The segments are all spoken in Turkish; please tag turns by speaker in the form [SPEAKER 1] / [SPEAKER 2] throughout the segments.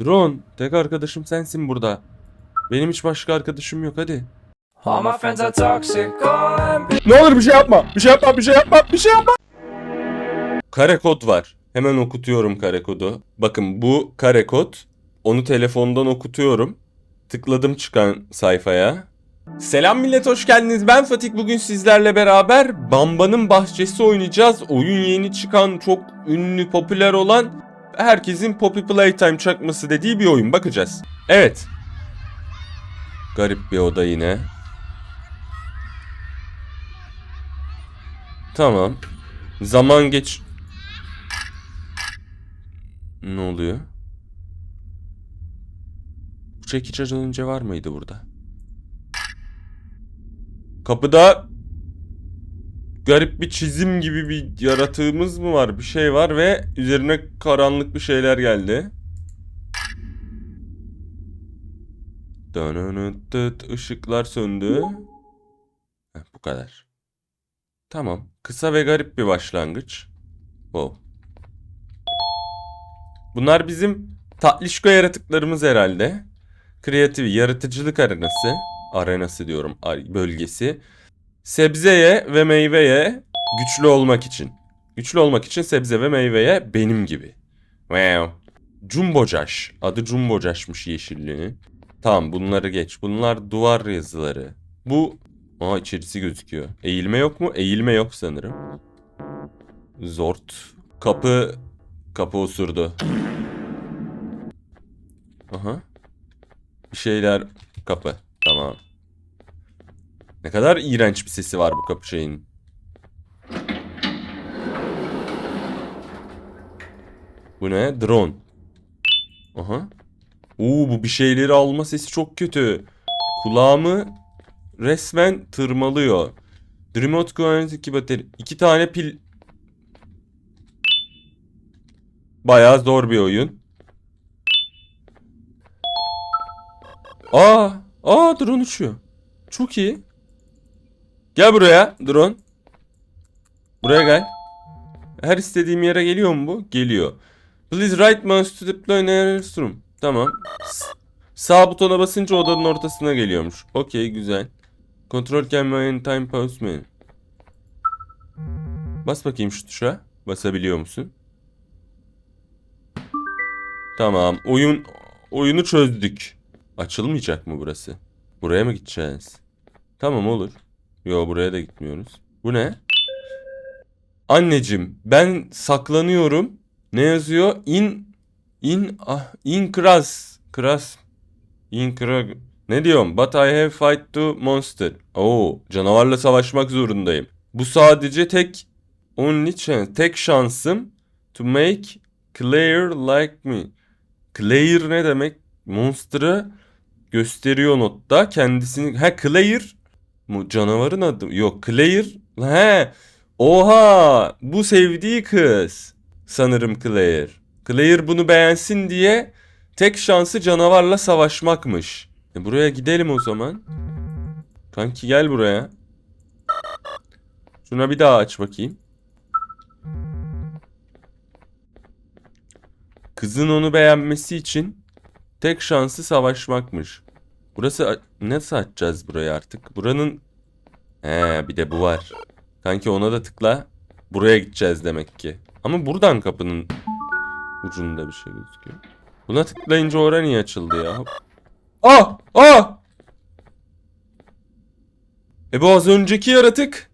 [SPEAKER 1] Drone, tek arkadaşım sensin burada. Benim hiç başka arkadaşım yok hadi. Ne olur bir şey yapma. Bir şey yapma, bir şey yapma, bir şey yapma. Kare kod var. Hemen okutuyorum kare kodu. Bakın bu kare kod. Onu telefondan okutuyorum. Tıkladım çıkan sayfaya. Selam millet hoş geldiniz. Ben Fatih. Bugün sizlerle beraber Bamba'nın Bahçesi oynayacağız. Oyun yeni çıkan, çok ünlü, popüler olan herkesin Poppy Playtime çakması dediği bir oyun. Bakacağız. Evet. Garip bir oda yine. Tamam. Zaman geç... Ne oluyor? Bu çekiç az önce var mıydı burada? Kapıda garip bir çizim gibi bir yaratığımız mı var? Bir şey var ve üzerine karanlık bir şeyler geldi. Dönönöt ışıklar söndü. Heh, bu kadar. Tamam. Kısa ve garip bir başlangıç. Wow. Bunlar bizim tatlışko yaratıklarımız herhalde. Kreatif yaratıcılık arenası. Arenası diyorum. Bölgesi. Sebzeye ve meyveye güçlü olmak için. Güçlü olmak için sebze ve meyveye benim gibi. Wow. Jumbocaş. Adı Jumbocaş'mış yeşilliği. Tamam bunları geç. Bunlar duvar yazıları. Bu Aa içerisi gözüküyor. Eğilme yok mu? Eğilme yok sanırım. Zort. Kapı... Kapı osurdu. Aha. Bir şeyler... Kapı. Tamam. Ne kadar iğrenç bir sesi var bu kapı şeyin. Bu ne? Drone. Aha. Oo bu bir şeyleri alma sesi çok kötü. Kulağımı resmen tırmalıyor. Remote 2 bateri. İki tane pil. Bayağı zor bir oyun. Aa, aa drone uçuyor. Çok iyi. Gel buraya drone. Buraya gel. Her istediğim yere geliyor mu bu? Geliyor. Please right mouse to deploy near room. Tamam. Sağ butona basınca odanın ortasına geliyormuş. Okey güzel. Kontrol kelimelerin time pause menu. Bas bakayım şu tuşa. Basabiliyor musun? Tamam. Oyun oyunu çözdük. Açılmayacak mı burası? Buraya mı gideceğiz? Tamam olur. Yo buraya da gitmiyoruz. Bu ne? Anneciğim ben saklanıyorum. Ne yazıyor? In in ah in kras kras in kra ne diyorum? But I have fight to monster. Oo, canavarla savaşmak zorundayım. Bu sadece tek only chance, tek şansım to make clear like me. Clear ne demek? Monster'ı gösteriyor notta. Kendisini ha clear mu canavarın adı? Yok clear. He. Oha! Bu sevdiği kız. Sanırım Claire. Claire bunu beğensin diye tek şansı canavarla savaşmakmış. E buraya gidelim o zaman. Kanki gel buraya. Şuna bir daha aç bakayım. Kızın onu beğenmesi için tek şansı savaşmakmış. Burası nasıl açacağız burayı artık? Buranın He bir de bu var. Kanki ona da tıkla. Buraya gideceğiz demek ki. Ama buradan kapının ucunda bir şey gözüküyor. Buna tıklayınca oraya niye açıldı ya? Ah! Ah! E bu az önceki yaratık.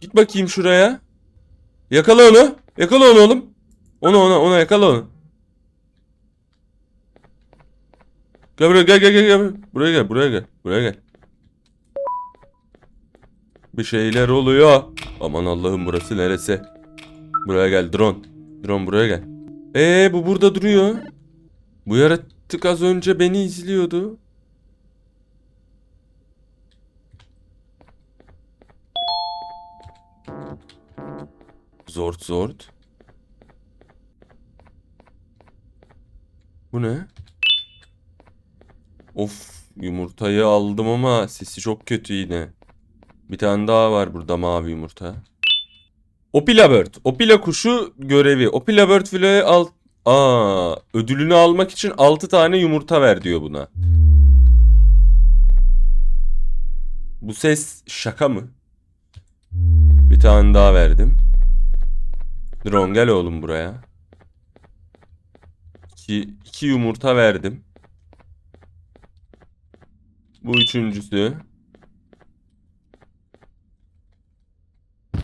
[SPEAKER 1] Git bakayım şuraya. Yakala onu. Yakala onu oğlum. Onu ona ona yakala onu. Gel buraya gel gel gel gel. Buraya gel buraya gel. Buraya gel. Bir şeyler oluyor. Aman Allah'ım burası neresi? Buraya gel drone. Drone buraya gel. Ee bu burada duruyor. Bu yaratık az önce beni izliyordu. Zort zort. Bu ne? Of yumurtayı aldım ama sesi çok kötü yine. Bir tane daha var burada mavi yumurta. Opila Bird. Opila kuşu görevi. Opila Bird filoyu al Aa, ödülünü almak için 6 tane yumurta ver diyor buna. Bu ses şaka mı? Bir tane daha verdim. Drone gel oğlum buraya. İki yumurta verdim. Bu üçüncüsü.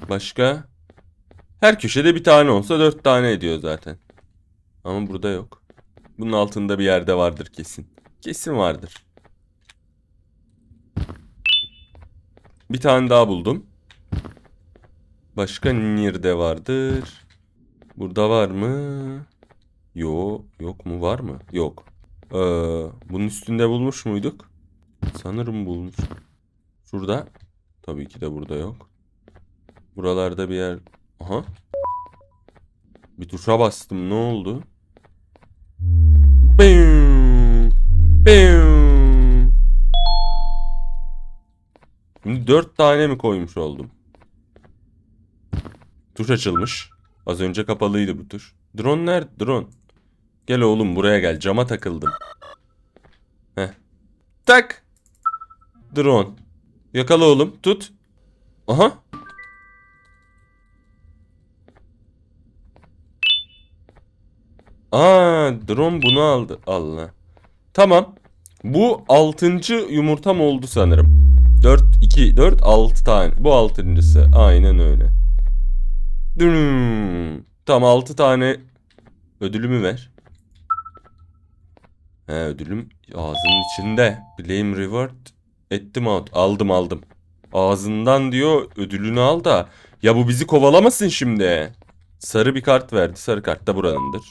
[SPEAKER 1] Başka? Her köşede bir tane olsa dört tane ediyor zaten. Ama burada yok. Bunun altında bir yerde vardır kesin. Kesin vardır. Bir tane daha buldum. Başka nerede vardır? Burada var mı? Yo, yok mu? Var mı? Yok. Ee, bunun üstünde bulmuş muyduk? Sanırım bulmuş. Şurada. Tabii ki de burada yok. Buralarda bir yer. Aha. Bir tuşa bastım. Ne oldu? Bim. Bim. Şimdi dört tane mi koymuş oldum? Tuş açılmış. Az önce kapalıydı bu tuş. Drone nerede? Drone. Gel oğlum buraya gel. Cama takıldım. Heh. Tak. Drone. Yakala oğlum. Tut. Aha. Aa, drone bunu aldı. Allah. Tamam. Bu altıncı yumurtam oldu sanırım. 4, 2, 4, 6 tane. Bu altıncısı. Aynen öyle. Dünüm. Tam 6 tane ödülümü ver. He ödülüm ağzının içinde. Blame reward ettim out. Aldım aldım. Ağzından diyor ödülünü al da. Ya bu bizi kovalamasın şimdi. Sarı bir kart verdi. Sarı kart da buranındır.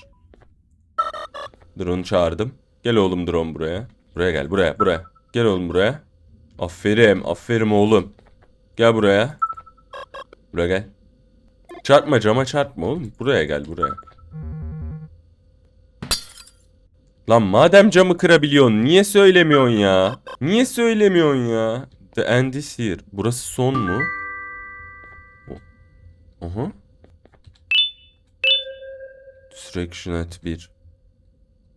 [SPEAKER 1] Drone'u çağırdım. Gel oğlum drone buraya. Buraya gel buraya buraya. Gel oğlum buraya. Aferin aferin oğlum. Gel buraya. Buraya gel. Çarpma cama çarpma oğlum. Buraya gel buraya. Lan madem camı kırabiliyorsun niye söylemiyorsun ya? Niye söylemiyorsun ya? The end is here. Burası son mu? Aha. Distraction at 1.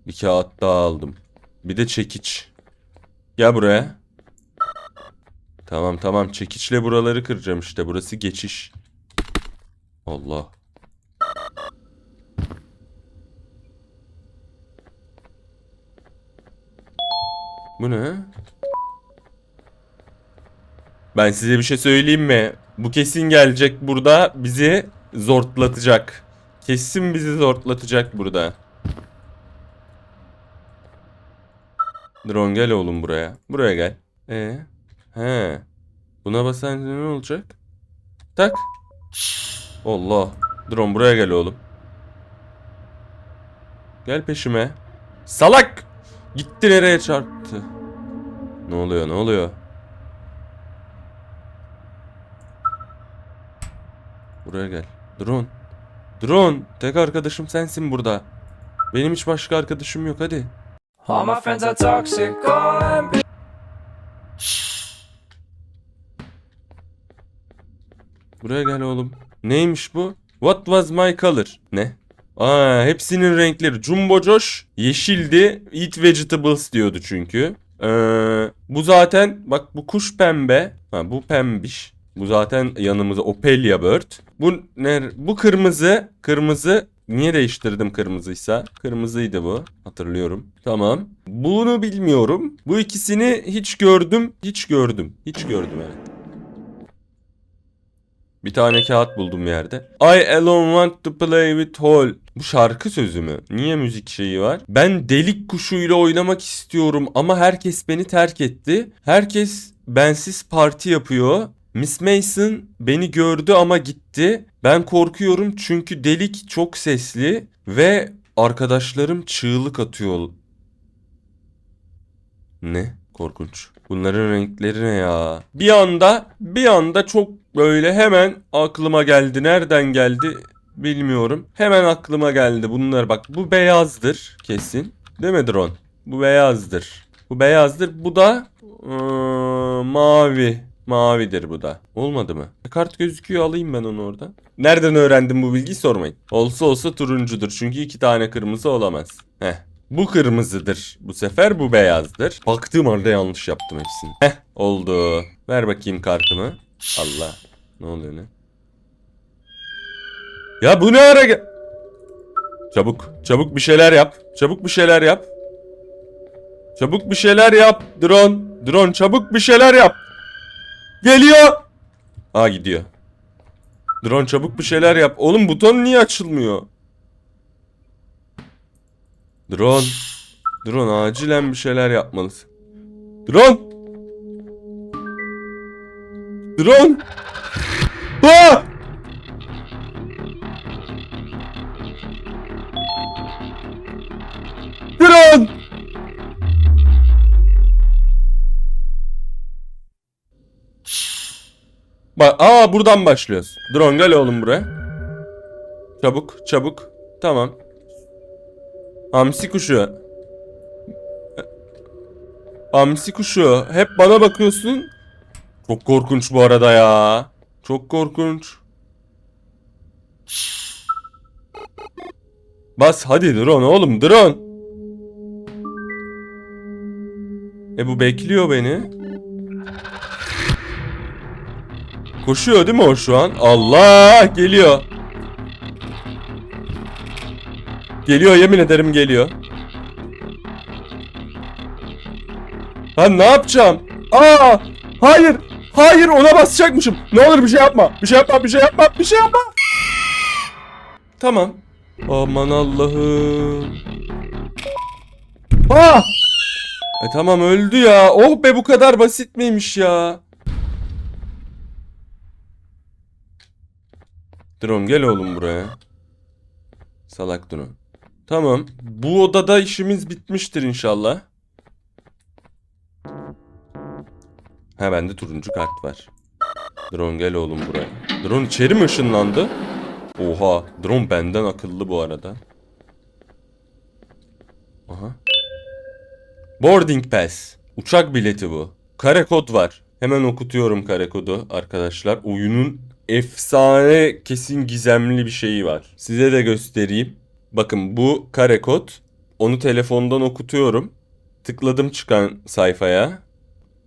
[SPEAKER 1] Bir kağıt daha aldım. Bir de çekiç. Gel buraya. Tamam tamam çekiçle buraları kıracağım işte. Burası geçiş. Allah. Bu ne? Ben size bir şey söyleyeyim mi? Bu kesin gelecek burada bizi zortlatacak. Kesin bizi zortlatacak burada. Drone gel oğlum buraya. Buraya gel. Ee? He. Buna basınca ne olacak? Tak. Allah. Drone buraya gel oğlum. Gel peşime. Salak! Gitti nereye çarptı? Ne oluyor ne oluyor? Buraya gel. Drone. Drone. Tek arkadaşım sensin burada. Benim hiç başka arkadaşım yok hadi.
[SPEAKER 2] All my friends are toxic, all
[SPEAKER 1] Buraya gel oğlum. Neymiş bu? What was my color? Ne? Aa, hepsinin renkleri. Jumbo Josh yeşildi. Eat vegetables diyordu çünkü. Ee, bu zaten bak bu kuş pembe. Ha, bu pembiş. Bu zaten yanımıza Ophelia Bird. Bu ne? Bu kırmızı. Kırmızı. Niye değiştirdim kırmızıysa? Kırmızıydı bu. Hatırlıyorum. Tamam. Bunu bilmiyorum. Bu ikisini hiç gördüm. Hiç gördüm. Hiç gördüm evet. Bir tane kağıt buldum yerde. I alone want to play with Hall. Bu şarkı sözü mü? Niye müzik şeyi var? Ben delik kuşuyla oynamak istiyorum ama herkes beni terk etti. Herkes bensiz parti yapıyor. Miss Mason beni gördü ama gitti. Ben korkuyorum çünkü delik çok sesli ve arkadaşlarım çığlık atıyor. Ne? Korkunç. Bunların renkleri ne ya? Bir anda, bir anda çok böyle hemen aklıma geldi. Nereden geldi bilmiyorum. Hemen aklıma geldi bunlar. Bak bu beyazdır kesin. Değil mi drone? Bu beyazdır. Bu beyazdır. Bu da ıı, mavi. Mavidir bu da. Olmadı mı? E, Kart gözüküyor alayım ben onu oradan. Nereden öğrendim bu bilgiyi sormayın. Olsa olsa turuncudur. Çünkü iki tane kırmızı olamaz. Heh. Bu kırmızıdır. Bu sefer bu beyazdır. Baktığım anda yanlış yaptım hepsini. Heh oldu. Ver bakayım kartımı. Allah. Ne oluyor ne? Ya bu ne ara Çabuk. Çabuk bir şeyler yap. Çabuk bir şeyler yap. Çabuk bir şeyler yap. Drone. Drone çabuk bir şeyler yap. Geliyor. Aa gidiyor. Drone çabuk bir şeyler yap. Oğlum buton niye açılmıyor? Drone. Drone acilen bir şeyler yapmalısın. Drone. Drone. Aa! Drone. Bak, aa buradan başlıyoruz. Drone gel oğlum buraya. Çabuk, çabuk. Tamam. Hamsi kuşu. Hamsi kuşu. Hep bana bakıyorsun. Çok korkunç bu arada ya. Çok korkunç. Bas hadi drone oğlum drone. E bu bekliyor beni. Koşuyor değil mi o şu an? Allah geliyor. Geliyor yemin ederim geliyor. Ben ne yapacağım? Aa! Hayır! Hayır ona basacakmışım. Ne olur bir şey yapma. Bir şey yapma, bir şey yapma, bir şey yapma. Tamam. Aman Allah'ım. Aa! E tamam öldü ya. Oh be bu kadar basit miymiş ya? Drone gel oğlum buraya. Salak drone. Tamam. Bu odada işimiz bitmiştir inşallah. Ha bende turuncu kart var. Drone gel oğlum buraya. Drone içeri mi ışınlandı? Oha. Drone benden akıllı bu arada. Aha. Boarding pass. Uçak bileti bu. Kare kod var. Hemen okutuyorum kare kodu arkadaşlar. Oyunun efsane kesin gizemli bir şeyi var. Size de göstereyim. Bakın bu kare kod. Onu telefondan okutuyorum. Tıkladım çıkan sayfaya.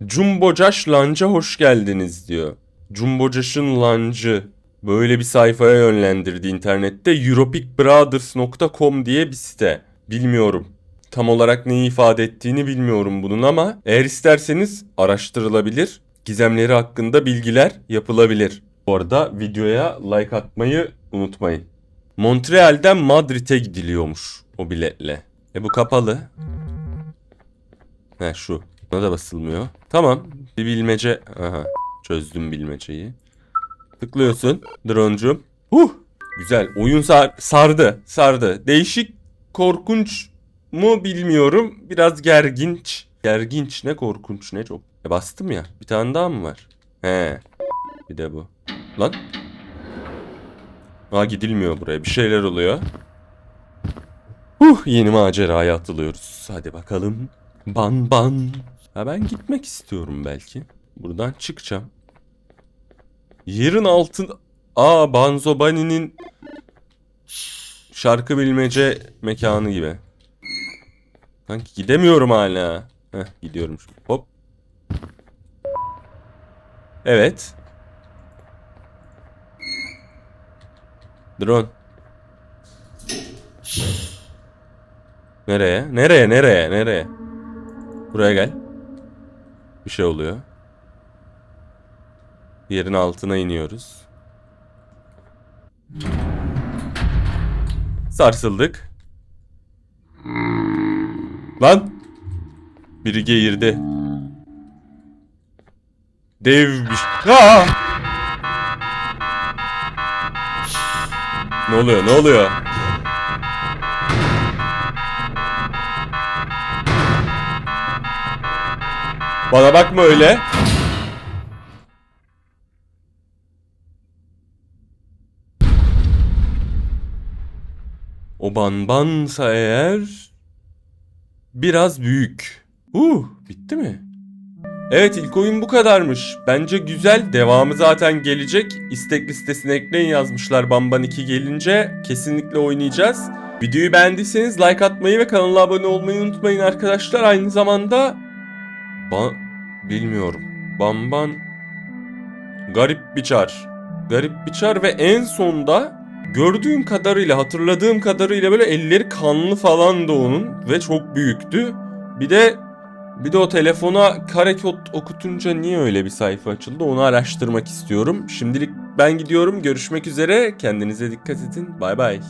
[SPEAKER 1] Jumbo Josh Lunch'a hoş geldiniz diyor. Jumbo Josh'ın Lunch'ı böyle bir sayfaya yönlendirdi internette. EuropicBrothers.com diye bir site. Bilmiyorum. Tam olarak neyi ifade ettiğini bilmiyorum bunun ama eğer isterseniz araştırılabilir. Gizemleri hakkında bilgiler yapılabilir. Bu arada videoya like atmayı unutmayın. Montreal'den Madrid'e gidiliyormuş o biletle. E bu kapalı. He şu. Buna da basılmıyor. Tamam. Bir bilmece. Aha. Çözdüm bilmeceyi. Tıklıyorsun. Drone'cum. Huh. Güzel. Oyun sar sardı. Sardı. Değişik korkunç mu bilmiyorum. Biraz gerginç. Gerginç ne korkunç ne çok. E bastım ya. Bir tane daha mı var? He. Bir de bu. Lan. Aa gidilmiyor buraya. Bir şeyler oluyor. Huh yeni maceraya atılıyoruz. Hadi bakalım. Ban ban. Ha ben gitmek istiyorum belki. Buradan çıkacağım. Yerin altın... Aa Banzo Bunny'nin şarkı bilmece mekanı gibi. Sanki gidemiyorum hala. Heh gidiyorum şimdi. Hop. Evet. Drone. Nereye? Nereye? Nereye? Nereye? Buraya gel. Bir şey oluyor. Yerin altına iniyoruz. Sarsıldık. Lan! Biri geğirdi. Dev bir şey. Aa! Ne oluyor? Ne oluyor? Bana bakma öyle. O banbansa eğer biraz büyük. Uh, bitti mi? Evet ilk oyun bu kadarmış. Bence güzel. Devamı zaten gelecek. İstek listesine ekleyin yazmışlar Bamban 2 gelince. Kesinlikle oynayacağız. Videoyu beğendiyseniz like atmayı ve kanala abone olmayı unutmayın arkadaşlar. Aynı zamanda... Ba Bilmiyorum. Bamban... Garip bir çar. Garip bir çar ve en sonda gördüğüm kadarıyla hatırladığım kadarıyla böyle elleri kanlı falan da onun ve çok büyüktü. Bir de bir de o telefona kare okutunca niye öyle bir sayfa açıldı onu araştırmak istiyorum. Şimdilik ben gidiyorum. Görüşmek üzere. Kendinize dikkat edin. Bay bay.